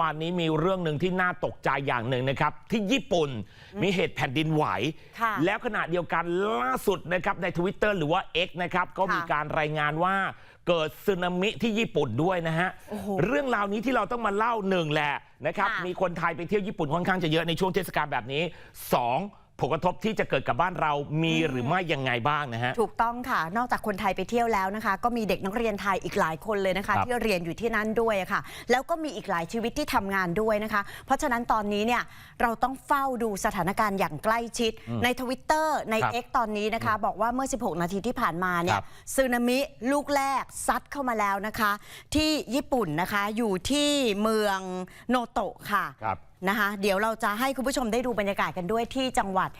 วันนี้มีเรื่องหนึ่งที่น่าตกใจอย่างหนึ่งนะครับ ที่ญี่ปุ่นมีเหตุแผ่นดินไหวค่ะแล้วขณะเดียวกันล่าสุดนะครับใน Twitter หรือว่า X นะครับก็มีค่ะการรายงานว่าเกิดสึนามิที่ญี่ปุ่นด้วยนะฮะโอ้โหเรื่องราวนี้ที่เราต้องมาเล่าหนึ่งแหละนะครับค่ะมีคนไทยไปเที่ยวญี่ปุ่นค่อนข้างจะเยอะในช่วงเทศกาลแบบนี้สอง ผลกระทบที่จะเกิดกับบ้านเรามีหรือไม่ยังไงบ้างนะฮะ ถูกต้องค่ะ นอกจากคนไทยไปเที่ยวแล้วนะคะ ก็มีเด็กนักเรียนไทยอีกหลายคนเลยนะคะครับที่เรียนอยู่ที่นั่นด้วยค่ะ แล้วก็มีอีกหลายชีวิตที่ทำงานด้วยนะคะ เพราะฉะนั้นตอนนี้เนี่ยเราต้องเฝ้าดูสถานการณ์อย่างใกล้ชิด ในทวิตเตอร์ในครับ X ตอนนี้นะคะ บอกว่าเมื่อ 16 นาทีที่ผ่านมาเนี่คยรับสึนามิลูกแรกซัดเข้ามาแล้วนะคะ ที่ญี่ปุ่นนะคะอยู่ที่เมืองโนโตะค่ะครับ นะคะเดี๋ยวเราจะให้คุณผู้ชมได้ดูบรรยากาศกันด้วยที่จังหวัด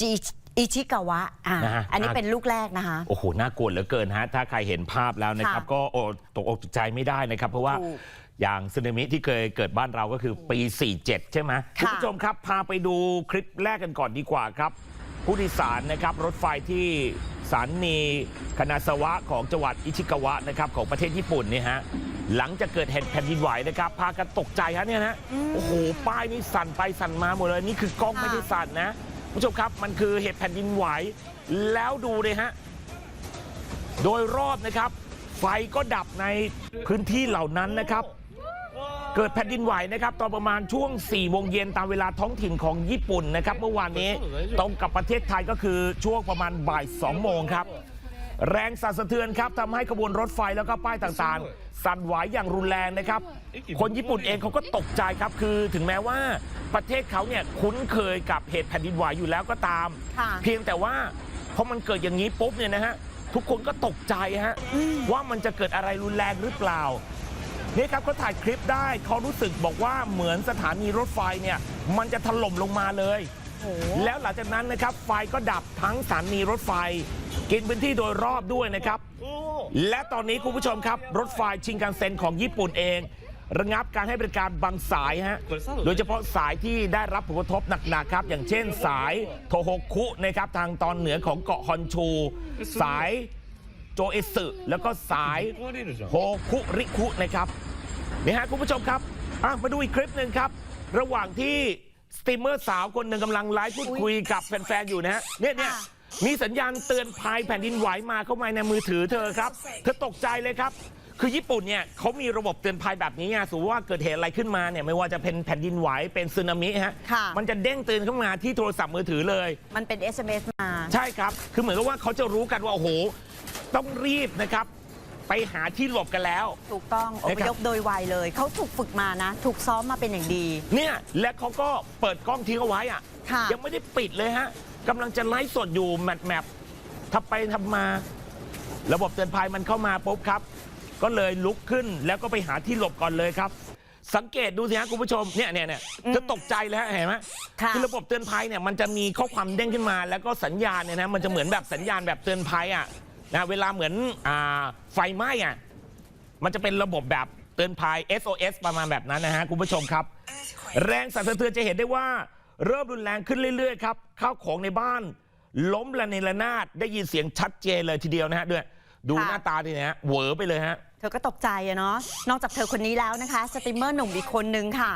จิอิชิกาวะอ่านะฮะ อันนี้เป็นลูกแรกนะคะ โอ้โห น่ากลัวเหลือเกินฮะ ถ้าใครเห็นภาพแล้วนะครับ ค่ะก็โอ้ตกอกตกใจไม่ได้นะครับ เพราะว่าถูกอย่างสึนามิที่เคยเกิดบ้านเราก็คือปี 47 ใช่ไหมค่ะ คุณผู้ชมครับ พาไปดูคลิปแรกกันก่อนดีกว่าครับ ผู้โดยสารนะครับ รถไฟที่สถานีคานาซาวะของจังหวัดอิชิกาวะนะครับของประเทศญี่ปุ่นเนี่ยฮะ หลังจากเกิดเหตุแผ่นดินไหวนะครับ พากันตกใจฮะเนี่ยนะโอ้โหป้ายนี่สั่นไปสั่นมาหมดเลยนี่คือกล้องค่ะไม่ได้สั่นนะคุณผู้ชมครับมันคือเหตุแผ่นดินไหวแล้วดูเลยฮะโดยรอบนะครับ ไฟก็ดับในพื้นที่เหล่านั้นนะครับเกิดแผ่นดินไหวนะครับตอนประมาณช่วง4โมงเย็นตามเวลาท้องถิ่นของญี่ปุ่นนะครับ เมื่อวานนี้ตรงกับประเทศไทยก็คือช่วงประมาณบ่าย2โมงครับ แรงสั่นสะเทือนครับทำให้ขบวนรถไฟแล้วก็ป้ายต่างๆ สั่นไหวอย่างรุนแรงนะครับ คนญี่ปุ่นเองเขาก็ตกใจครับ คือถึงแม้ว่าประเทศเขาเนี่ยคุ้นเคยกับเหตุแผ่นดินไหวอยู่แล้วก็ตาม ค่ะเพียงแต่ว่าพอมันเกิดอย่างนี้ปุ๊บเนี่ยนะฮะทุกคนก็ตกใจฮะว่ามันจะเกิดอะไรรุนแรงหรือเปล่า นี่ครับเขาถ่ายคลิปได้เขารู้สึกบอกว่าเหมือนสถานีรถไฟเนี่ยมันจะถล่มลงมาเลยโอ้โห แล้วหลังจากนั้นนะครับไฟก็ดับทั้งสถานีรถไฟ กินพื้นที่โดยรอบด้วยนะครับ และตอนนี้คุณผู้ชมครับ รถไฟชิงคันเซ็นของญี่ปุ่นเอง ระงับการให้บริการบางสายฮะโดยเฉพาะสายที่ได้รับผลกระทบหนักๆครับ อย่างเช่นสายโทโฮคุนะครับทางตอนเหนือของเกาะฮอนชู สายโจเอสึแล้วก็สายโฮคุริคุนะครับนี่ฮะคุณผู้ชมครับอะมาดูอีกคลิปหนึ่งครับ ระหว่างที่ สตรีมเมอร์สาวคนหนึ่งกำลังไลฟ์พูดคุยกับแฟนๆอยู่นะฮะเนี่ยเนี่ยค่ะมีสัญญาณเตือนภัยแผ่นดินไหวมาเข้ามาในมือถือเธอครับ เธอตกใจเลยครับ คือญี่ปุ่นเนี่ยเขามีระบบเตือนภัยแบบนี้ไงสมมติว่าเกิดเหตุอะไรขึ้นมาเนี่ยไม่ว่าจะเป็นแผ่นดินไหวเป็นสึนามิฮะค่ะ มันจะเด้งเตือนเข้ามาที่โทรศัพท์มือถือเลย มันเป็น SMS มา ใช่ครับ คือเหมือนกับว่าเขาจะรู้กันว่า โอ้โห ต้องรีบนะครับ ไปหาที่หลบกันแล้ว ถูกต้องอนะพครับยพโดยไวเลย เขาถูกฝึกมานะ ถูกซ้อมมาเป็นอย่างดี เนี่ยและเขาก็เปิดกล้องทิ้งเอาไว้อะค่ะ ยังไม่ได้ปิดเลยฮะกำลังจะไลฟ์สดอยู่แมปแมปทับไปทำมา ระบบเตือนภัยมันเข้ามาปุ๊บครับ ก็เลยลุกขึ้นแล้วก็ไปหาที่หลบก่อนเลยครับ สังเกตดูสิฮะคุณผู้ชมเนี่ยเนี่ยเนี่ยจะตกใจเลยฮะเห็นไหมค่ะคือระบบเตือนภัยเนี่ยมันจะมีข้อความเด้งขึ้นมา แล้วก็สัญญาณเนี่ยนะมันจะเหมือนแบบสัญญาณแบบเตือนภัยอะ นะเวลาเหมือนอ่าไฟไหม้อะมันจะเป็นระบบแบบเตือนภัย SOS ประมาณแบบนั้นนะฮะคุณผู้ชมครับ แรงสั่นสะเทือนจะเห็นได้ว่า เริ่มรุนแรงขึ้นเรื่อยๆครับข้าวของในบ้าน ล้มระเนระนาดได้ยินเสียงชัดเจนเลยทีเดียวนะฮะด้วยดูค่ะหน้าตาดิเนี่ยฮะเหวอไปเลยฮะ เธอก็ตกใจอะเนาะ นอกจากเธอคนนี้แล้วนะคะ สตรีมเมอร์หนุ่มอีกคนนึงค่ะ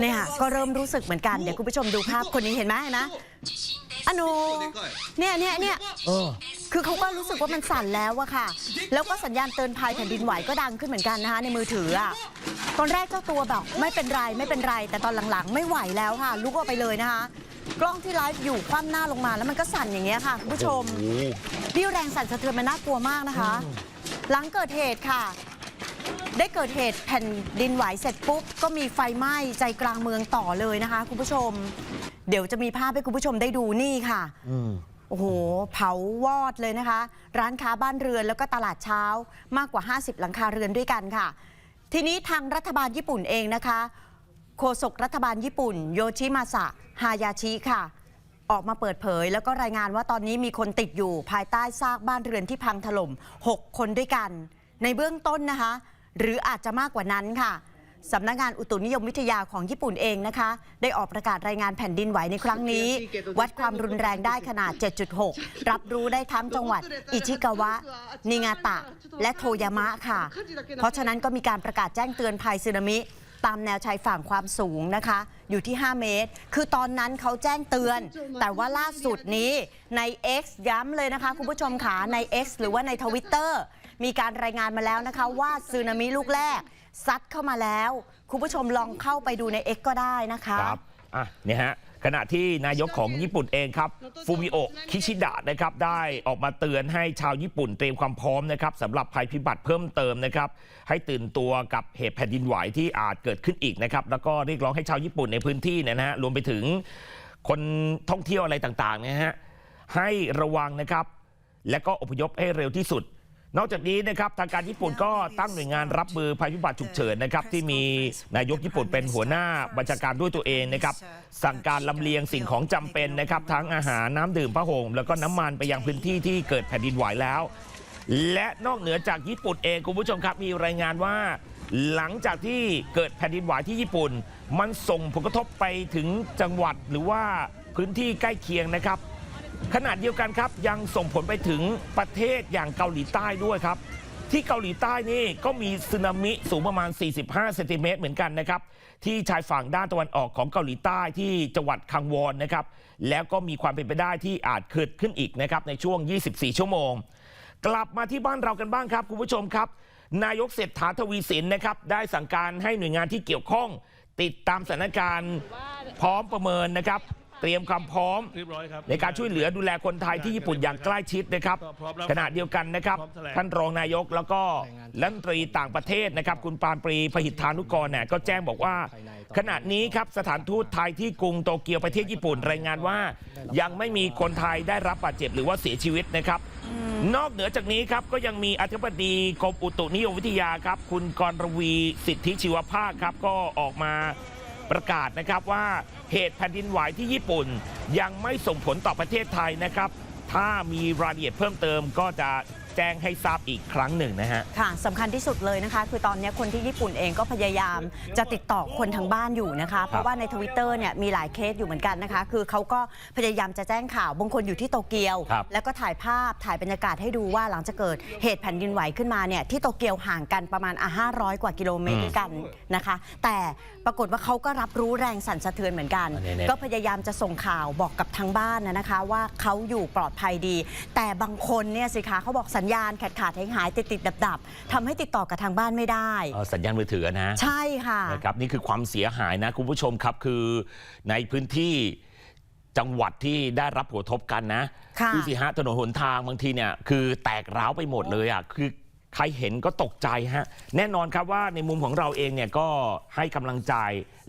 เนี่ยก็เริ่มรู้สึกเหมือนกัน เดี๋ยวคุณผู้ชมดูภาพคนนี้เห็นไหมนะอนุเนี่ยเนี่ยเนี่ยเออ คือเขาก็รู้สึกว่ามันสั่นแล้วอะค่ะ แล้วก็สัญญาณเตือนภัยแผ่นดินไหวก็ดังขึ้นเหมือนกันนะคะในมือถืออะตอนแรกเจ้าตัวแบบไม่เป็นไรไม่เป็นไร แต่ตอนหลังๆ ไม่ไหวแล้วค่ะ ลุกออกไปเลยนะคะ กล้องที่ไลฟ์อยู่คว่ำหน้าลงมาแล้วมันก็สั่นอย่างเงี้ยค่ะคุณผู้ชมโอ้โหนี่แรงสั่นสะเทือนมันน่ากลัวมากนะคะ หลังเกิดเหตุค่ะ ได้เกิดเหตุแผ่นดินไหวเสร็จปุ๊บก็มีไฟไหม้ใจกลางเมืองต่อเลยนะคะ คุณผู้ชม เดี๋ยวจะมีภาพให้คุณผู้ชมได้ดูนี่ค่ะอืม โอ้โห เผาวอดเลยนะคะ ร้านค้าบ้านเรือนแล้วก็ตลาดเช้ามากกว่า 50 หลังคาเรือนด้วยกันค่ะ ทีนี้ทางรัฐบาลญี่ปุ่นเองนะคะ โฆษกรัฐบาลญี่ปุ่น โยชิมาสะฮายาชิค่ะ ออกมาเปิดเผย แล้วก็รายงานว่าตอนนี้มีคนติดอยู่ภายใต้ซากบ้านเรือนที่พังถล่ม 6 คนด้วยกัน ในเบื้องต้นนะคะ หรืออาจจะมากกว่านั้นค่ะ สำนักงานอุตุนิยมวิทยาของญี่ปุ่นเองนะคะ ได้ออกประกาศรายงานแผ่นดินไหวในครั้งนี้ วัดความรุนแรงได้ขนาด 7.6 รับรู้ได้ทั้งจังหวัด อิชิกาวะ นิงาตะ และโทยามะค่ะ เพราะฉะนั้นก็มีการประกาศแจ้งเตือนภัยสึนามิตามแนวชายฝั่งความสูงนะคะ อยู่ที่ 5 เมตร คือตอนนั้นเขาแจ้งเตือน แต่ว่าล่าสุดนี้ใน X ย้ำเลยนะคะ คุณผู้ชมขาใน X หรือว่าในทวิตเตอร์มีการรายงานมาแล้วนะคะว่าสึนามิลูกแรก ซัดเข้ามาแล้ว คุณผู้ชมลองเข้าไปดูใน X ก็ได้นะคะครับอะเนี่ยฮะขณะที่นายกของญี่ปุ่นเองครับฟูมิโอะคิชิดะนะครับได้ออกมาเตือนให้ชาวญี่ปุ่นเตรียมความพร้อมนะครับสำหรับภัยพิบัติเพิ่มเติมนะครับ ให้ตื่นตัวกับเหตุแผ่นดินไหวที่อาจเกิดขึ้นอีกนะครับ แล้วก็เรียกร้องให้ชาวญี่ปุ่นในพื้นที่เนี่ยนะฮะรวมไปถึงคนท่องเที่ยวอะไรต่างๆเนี่ยฮะให้ระวังนะครับ และก็อพยพให้เร็วที่สุด นอกจากนี้นะครับทางการญี่ปุ่นก็ตั้งหน่วยงานรับมือภัยพิบัติฉุกเฉินนะครับที่มีนายกญี่ปุ่นเป็นหัวหน้าบัญชาการด้วยตัวเองนะครับสั่งการลำเลียงสิ่งของจำเป็นนะครับทั้งอาหารน้ำดื่มผ้าห่มแล้วก็น้ำมันไปยังพื้นที่ที่เกิดแผ่นดินไหวแล้ว และนอกเหนือจากญี่ปุ่นเองคุณผู้ชมครับมีรายงานว่า หลังจากที่เกิดแผ่นดินไหวที่ญี่ปุ่น มันส่งผลกระทบไปถึงจังหวัดหรือว่าพื้นที่ใกล้เคียงนะครับ ขณะเดียวกันครับยังส่งผลไปถึงประเทศอย่างเกาหลีใต้ด้วยครับ ที่เกาหลีใต้นี่ก็มีสึนามิสูงประมาณ 45 เซนติเมตรเหมือนกันนะครับ ที่ชายฝั่งด้านตะวันออกของเกาหลีใต้ที่จังหวัดคังวอนนะครับ แล้วก็มีความเป็นไปได้ที่อาจเกิดขึ้นอีกนะครับในช่วง 24 ชั่วโมง กลับมาที่บ้านเรากันบ้างครับคุณผู้ชมครับ นายกเศรษฐาทวีสินนะครับได้สั่งการให้หน่วยงานที่เกี่ยวข้อง ติดตามสถานการณ์พร้อมประเมินนะครับ เตรียมความพร้อม เรียบร้อยครับ ในการช่วยเหลือดูแลคนไทยที่ญี่ปุ่นอย่างใกล้ชิดนะครับพร้อมแล้วขณะเดียวกันนะครับพร้อมแถลงท่านรองนายกแล้วก็รัฐมนตรีต่างประเทศนะครับ คุณปานปรีพหิทธานุกรเนี่ยก็แจ้งบอกว่า ขณะนี้ครับสถานทูตไทยที่กรุงโตเกียวประเทศญี่ปุ่นรายงานว่า ยังไม่มีคนไทยได้รับบาดเจ็บหรือว่าเสียชีวิตนะครับ นอกเหนือจากนี้ครับก็ยังมีอธิบดีกรมอุตุนิยมวิทยาครับ คุณกรวีสิทธิชีวภาคครับก็ออกมา ประกาศนะครับว่าเหตุแผ่นดินไหวที่ญี่ปุ่น ยังไม่ส่งผลต่อประเทศไทยนะครับ ถ้ามีรายละเอียดเพิ่มเติมก็จะ แจ้งให้ทราบอีกครั้งหนึ่งนะฮะ ค่ะสำคัญที่สุดเลยนะคะ คือตอนนี้คนที่ญี่ปุ่นเองก็พยายามจะติดต่อคนทางบ้านอยู่นะคะ เพราะว่าในทวิตเตอร์เนี่ยมีหลายเคสอยู่เหมือนกันนะคะ คือเขาก็พยายามจะแจ้งข่าวบางคนอยู่ที่โตเกียว ครับแล้วก็ถ่ายภาพถ่ายบรรยากาศให้ดูว่าหลังจากเกิดเหตุแผ่นดินไหวขึ้นมาเนี่ยที่โตเกียวห่างกันประมาณอะ500 กว่ากิโลเมตรด้วยกันนะคะ แต่ปรากฏว่าเขาก็รับรู้แรงสั่นสะเทือนเหมือนกันอันนี้ๆก็พยายามจะส่งข่าวบอกกับทางบ้านนะนะคะ ว่าเขาอยู่ปลอดภัยดี แต่บางคนเนี่ยสิคะเขาบอกสัญญาณขาดขาดหายหายติดติดดับดับๆทำให้ติดต่อกับทางบ้านไม่ได้เอ่อสัญญาณมือถือนะ ใช่ค่ะนะครับนี่คือความเสียหายนะคุณผู้ชมครับคือในพื้นที่จังหวัดที่ได้รับผลกระทบกันนะค่ะดูสิฮะถนนหนทางบางทีเนี่ยคือแตกร้าวไปหมดเลยอะคือ ใครเห็นก็ตกใจฮะ แน่นอนครับว่าในมุมของเราเองเนี่ยก็ให้กำลังใจ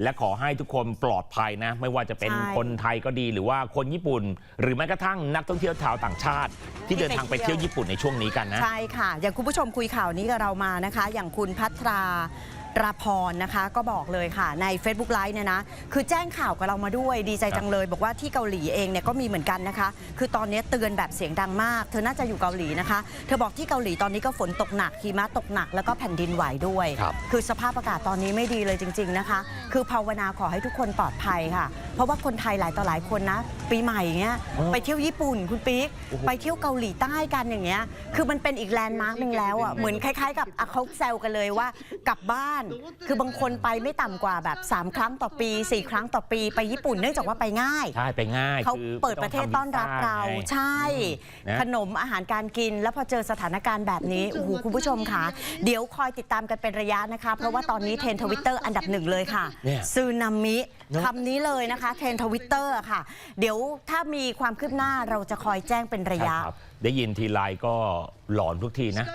และขอให้ทุกคนปลอดภัยนะ ไม่ว่าจะเป็นใช่ คนไทยก็ดีหรือว่าคนญี่ปุ่น หรือแม้กระทั่งนักท่องเที่ยวชาวต่างชาติ ที่ที่เดินทางไปไปเที่เที่ยยววญี่ปุ่นในช่วงนี้กันนะ ใช่ค่ะ อย่างคุณผู้ชมคุยข่าวนี้กับเรามานะคะ อย่างคุณพัทรา ราพรนะคะก็บอกเลยค่ะใน Facebook Live เนี่ยนะคือแจ้งข่าวกับเรามาด้วยดีใจจังเลย บอกว่าที่เกาหลีเองเนี่ยก็มีเหมือนกันนะคะ คือตอนนี้เตือนแบบเสียงดังมาก เธอน่าจะอยู่เกาหลีนะคะ เธอบอกที่เกาหลีตอนนี้ก็ฝนตกหนักหิมะตกหนักแล้วก็แผ่นดินไหวด้วย ครับ คือสภาพอากาศตอนนี้ไม่ดีเลยจริง ๆนะคะ คือภาวนาขอให้ทุกคนปลอดภัยค่ะ เพราะว่าคนไทยหลายต่อหลายคนนะ ปีใหม่เงี้ยอ๋อไปเที่ยวญี่ปุ่นคุณปิ๊กโอ้โห ไปเที่ยวเกาหลีใต้กันอย่างเงี้ย คือมันเป็นอีกแลนด์มาร์กหนึ่งแล้วอะเหมือนคล้ายๆ กับอะเขาแซวกันเลยว่ากลับบ้านคือบางคนไปไม่ต่ำกว่าแบบ 3 ครั้งต่อปี 4 ครั้งต่อปีไปญี่ปุ่นเนื่องจากว่าไปง่าย ใช่ไปง่ายเขาคือเปิดประเทศต้อนรับเราไม่ต้องทำวีซ่าไงใช่นะขนมอาหารการกิน แล้วพอเจอสถานการณ์แบบนี้โอ้โหคุณผู้ชมค่ะ เดี๋ยวคอยติดตามกันเป็นระยะนะคะ เพราะว่าตอนนี้เทรนทวิตเตอร์อันดับหนึ่งเลยค่ะเนี่ยซึนามิเนอะ คำนี้เลยนะคะเทรนทวิตเตอร์ค่ะ เดี๋ยวถ้ามีความคืบหน้าเราจะคอยแจ้งเป็นระยะใช่ครับได้ยินทีไรก็หลอนทุกทีนะ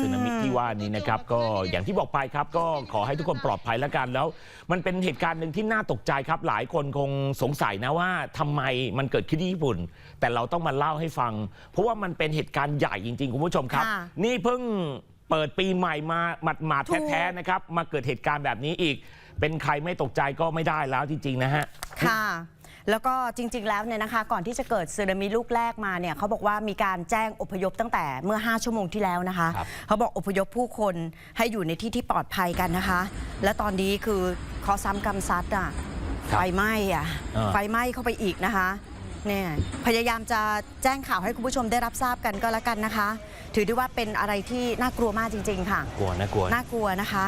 สึนามิที่ว่านี้นะครับก็อย่างที่บอกไปครับ ก็ขอให้ทุกคนปลอดภัยแล้วกันแล้ว มันเป็นเหตุการณ์หนึ่งที่น่าตกใจครับ หลายคนคงสงสัยนะว่าทำไมมันเกิดขึ้นที่ญี่ปุ่น แต่เราต้องมาเล่าให้ฟัง เพราะว่ามันเป็นเหตุการณ์ใหญ่จริงๆคุณผู้ชมครับ ค่ะ นี่เพิ่ง เปิดปีใหม่มาหมาดหมาดๆถูกแท้ๆนะครับมาเกิดเหตุการณ์แบบนี้อีก เป็นใครไม่ตกใจก็ไม่ได้แล้วจริงๆนะฮะ ค่ะแล้วก็จริง ๆ แล้วเนี่ยนะคะ ก่อนที่จะเกิดสึนามิลูกแรกมาเนี่ยเขาบอกว่ามีการแจ้งอพยพตั้งแต่เมื่อ 5 ชั่วโมงที่แล้วนะคะครับเขาบอกอพยพผู้คนให้อยู่ในที่ที่ปลอดภัยกันนะคะ และตอนนี้คือขอซ้ำกำซัดอะครับไฟไหม้อะอ่าไฟไหม้เข้าไปอีกนะคะ เนี่ยพยายามจะแจ้งข่าวให้คุณผู้ชมได้รับทราบกันก็แล้วกันนะคะ ถือได้ว่าเป็นอะไรที่น่ากลัวมากจริง ๆ ค่ะ กลัวนะกลัวนะ น่ากลัวนะคะ